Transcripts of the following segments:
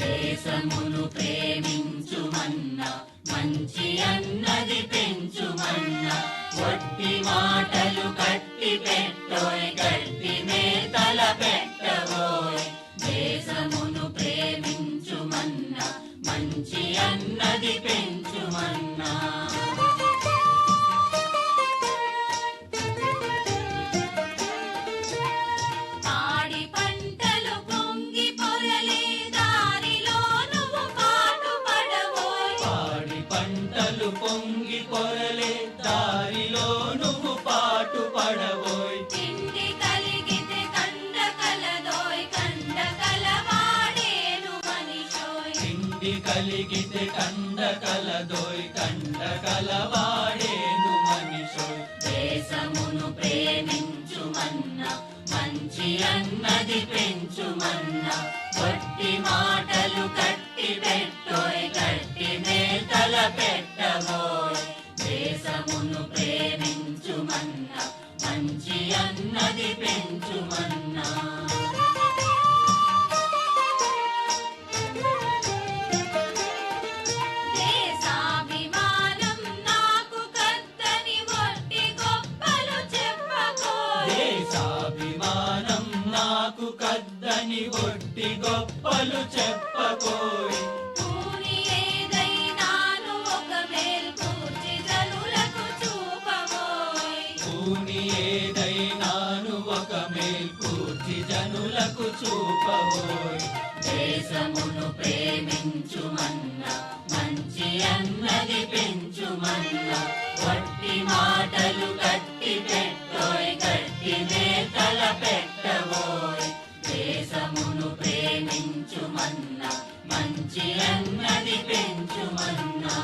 దేశమును ప్రేమించుమన్న మంచి అన్నది పెంచుమన్న వట్టి మాటలు కట్టి పెట్టోయ్ అన్నది పెంచుమన్నా. పొంగి పొరలే కలిగితే కండ కలదోయ్ కండ కలవాడేను మనిషోయ్. దేశమును ప్రేమించుమన్న మంచి అన్నది పెంచుమన్న వట్టి మాటలు కట్టి పెట్టోయ్ గట్టి మేతల పెట్టబోయ్. కద్దని ఒట్టి గొప్పలు చెప్పకోయ్ ఏదైనాను ఒక మేల్కూర్చి జనులకు చూపబోయ్. దేశమును ప్రేమించుమన్న మంచి అన్నది పెంచుమన్న వట్టి మాటలు గట్టి మంచి అన్నది పెంచుమన్నా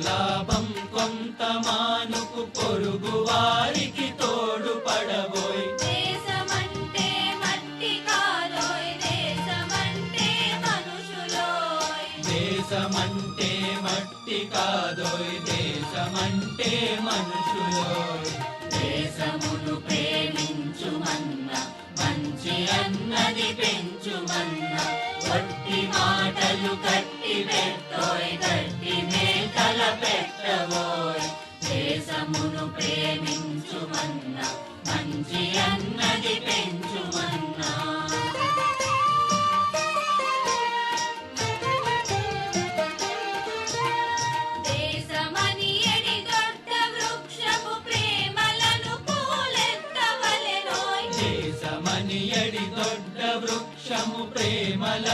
లాభం కొంత మానుకు పొరుగు వారికి తోడు పడబోయ్ దేశమంటే మట్టి కాలోయ్ దేశమంటే మనుషులోయ్. దేశమంటే మట్టి కాదోయ్ దేశమంటే మనుషులోయ్. దేశమును ప్రేమించుమన్న మంచి అన్నది పెంచుమన్న వట్టి మాటలు కట్టి పెట్టోయ్ గట్టి మేకల పెట్టబోయ్. దేశమును ప్రేమించుమన్న మంచి అన్నది పెంచుమన్న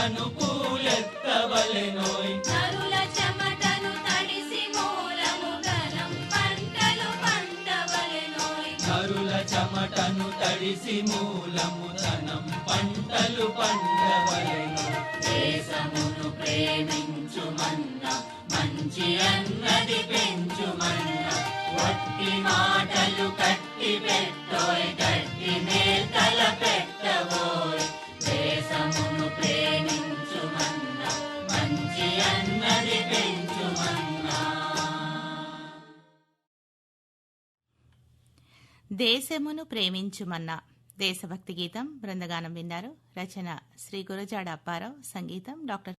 ప్రేమలను పూలెత్తవలెనోయ్ నరుల చెమటను తడిసి మూలము గలం పంటలు పండవలెనోయ్ నరుల చెమటను తడిసి మూలము ధనం పంటలు పండవలెనోయ్ దేశమును ప్రేమించుమన్న మంచి అన్నది పెంచుమన్న వట్టి మాటలు దేశమును ప్రేమించుమన్నా దేశభక్తి గీతం బృందగానం విన్నారు. రచన శ్రీ గురజాడ అప్పారావు. సంగీతం డాక్టర్